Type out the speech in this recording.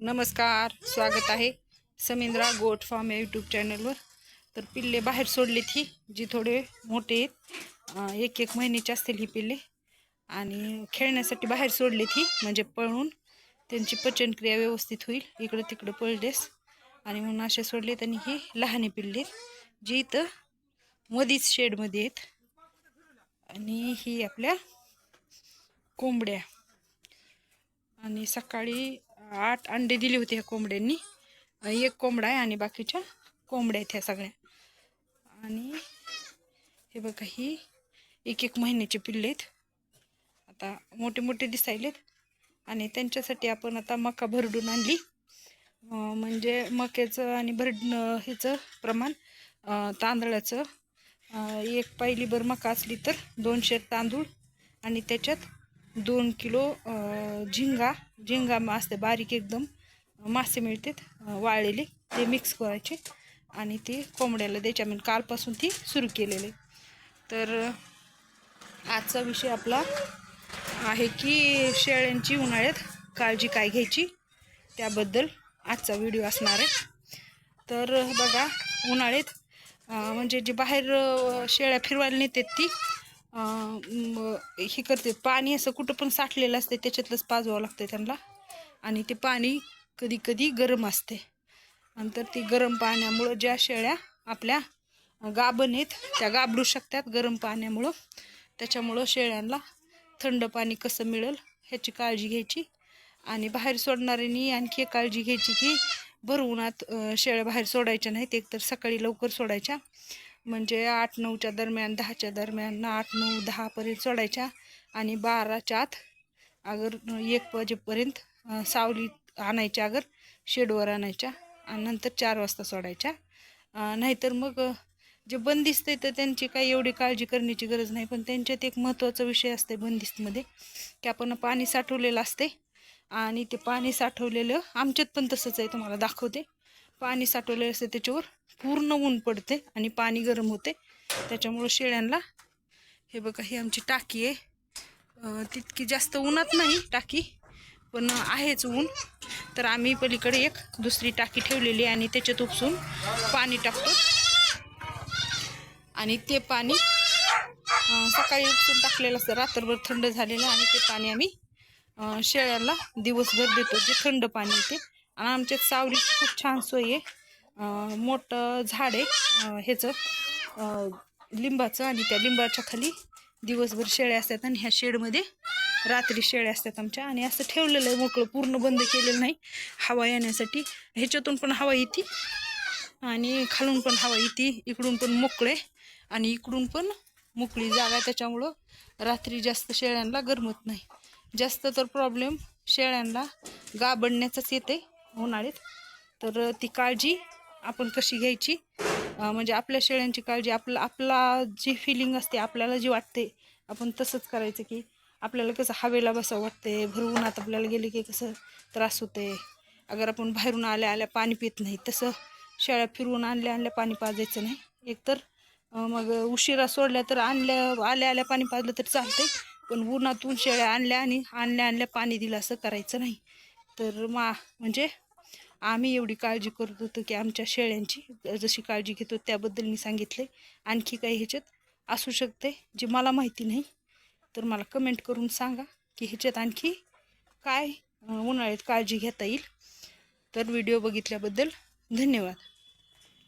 नमस्कार स्वागत आहे समिंद्रा गोट फार्म या यूट्यूब चॅनलवर तर पिल्ले बाहेर सोडलीत ही जी थोडे मोठे आहेत. एक एक महिन्याचे असतील ही पिल्ले. आणि खेळण्यासाठी बाहेर सोडलीत ही म्हणजे पळून. त्यांची पचनक्रिया व्यवस्थित होईल. इकडं तिकडं पळलेस आणि म्हणून असे सोडले आणि ही लहाने पिल्ले जी इथं मधीच शेडमध्ये आहेत. आणि ही आपल्या कोंबड्या. आणि सकाळी आठ अंडे दिली होती ह्या कोंबड्यांनी. एक कोंबडा आहे आणि बाकीच्या कोंबड्या आहेत ह्या सगळ्या. आणि हे बघा ही एक एक महिन्याचे पिल्ले आहेत. आता मोठे मोठे दिसायलेत. आणि त्यांच्यासाठी आपण आता मका भरडून आणली. म्हणजे मक्याचं आणि भरडणं ह्याचं प्रमाण तांदळाचं. एक पायलीभर मका असली तर दोनशे तांदूळ आणि त्याच्यात दोन किलो झिंगा झिंगा असते बारीक एकदम मासे मिळतात वाळलेले. ते मिक्स करायचे आणि ते कोंबड्याला द्यायचे. आम्ही कालपासून ती सुरू केलेली तर आजचा विषय आपला आहे की शेळ्यांची उन्हाळ्यात काळजी काय घ्यायची? त्याबद्दल आजचा व्हिडिओ असणार आहे. तर बघा उन्हाळ्यात म्हणजे जे बाहेर शेळ्या फिरवायला नेतात ती हे करते. पाणी असं कुठं पण साठलेलं असते त्याच्यातलंच पाजवावं लागतं त्यांना. आणि ते पाणी कधी कधी गरम असते नंतर ती गरम पाण्यामुळं ज्या शेळ्या आपल्या गाभण आहेत त्या गाबडू शकतात गरम पाण्यामुळं. त्याच्यामुळं शेळ्यांना थंड पाणी कसं मिळेल ह्याची काळजी घ्यायची. आणि बाहेर सोडणाऱ्यांनी आणखी एक काळजी घ्यायची की भर उन्हात शेळ्या बाहेर सोडायच्या नाहीत. एकतर सकाळी लवकर सोडायच्या. म्हणजे आठ नऊच्या दरम्यान दहाच्या दरम्यान आठ नऊ दहापर्यंत सोडायच्या आणि बाराच्या आत अगर एक वाजेपर्यंत सावलीत आणायच्या अगर शेडवर आणायच्या आणि नंतर चार वाजता सोडायच्या. नाहीतर मग जे बंदिस्त आहे तर त्यांची काही एवढी काळजी करण्याची गरज नाही. पण त्यांच्यात एक महत्त्वाचा विषय असते बंदिस्तमध्ये की आपण पाणी साठवलेलं असते आणि ते पाणी साठवलेलं आमच्यात पण तसंच आहे तुम्हाला दाखवते. पाणी साठवलेलं असते त्याच्यावर. पूर्ण ऊन पडते आणि पाणी गरम होते. त्याच्यामुळं शेळ्यांना हे बघा ही आमची टाकी आहे. तितकी जास्त उन्हात नाही टाकी पण आहेच ऊन. तर आम्ही पलीकडे एक दुसरी टाकी ठेवलेली आहे आणि त्याच्यात उपसून पाणी टाकतो. आणि ते पाणी सकाळी उपसून टाकलेलं असतं. रात्रभर थंड झालेलं आणि ते पाणी आम्ही शेळ्याला दिवसभर देतो. जे थंड पाणी येते. आणि आमच्यात सावलीची खूप छान सोय आहे. मोठं झाड आहे ह्याचं. लिंबाचं आणि त्या लिंबाच्या खाली दिवसभर शेळ्या असतात आणि ह्या शेडमध्ये रात्री शेळ्या असतात आमच्या. आणि असं ठेवलेलं आहे मोकळं पूर्ण बंद केलेलं नाही हवा येण्यासाठी. ह्याच्यातून पण हवा येते आणि खालून पण हवा येते इकडून पण मोकळे आणि इकडून पण मोकळी जागा त्याच्यामुळं रात्री जास्त शेळ्यांना गरमत नाही. जास्त तर प्रॉब्लेम शेळ्यांना गाबडण्याचाच येते उन्हाळ्यात. तर ती काळजी आपण कशी घ्यायची? म्हणजे आपल्या शेळ्यांची काळजी आपलं आपला जी फिलिंग असते आपल्याला जी वाटते आपण तसंच करायचं की आपल्याला कसं हवेला बसावं वाटते भर उन्हात आपल्याला गेले की कसं त्रास होते अगर आपण बाहेरून आल्या आल्या पाणी पित नाही तसं शेळ्या फिरवून आणल्या आणल्या पाणी पाजायचं नाही. एकतर मग उशिरा सोडल्या तर आणल्या आल्या आल्या पाणी पाजलं तर चालते पण उन्हातून शेळ्या आणल्या आणि आणल्या आणल्या पाणी दिलं असं करायचं नाही. तर मा म्हणजे आम्ही एवढी काळजी करत होतो की आमच्या शेळ्यांची जशी काळजी घेतो त्याबद्दल मी सांगितले आणखी काही ह्याच्यात असू शकते जे मला माहिती नाही. तर मला कमेंट करून सांगा की ह्याच्यात आणखी काय उन्हाळ्यात काळजी घेता येईल. तर व्हिडिओ बघितल्याबद्दल धन्यवाद.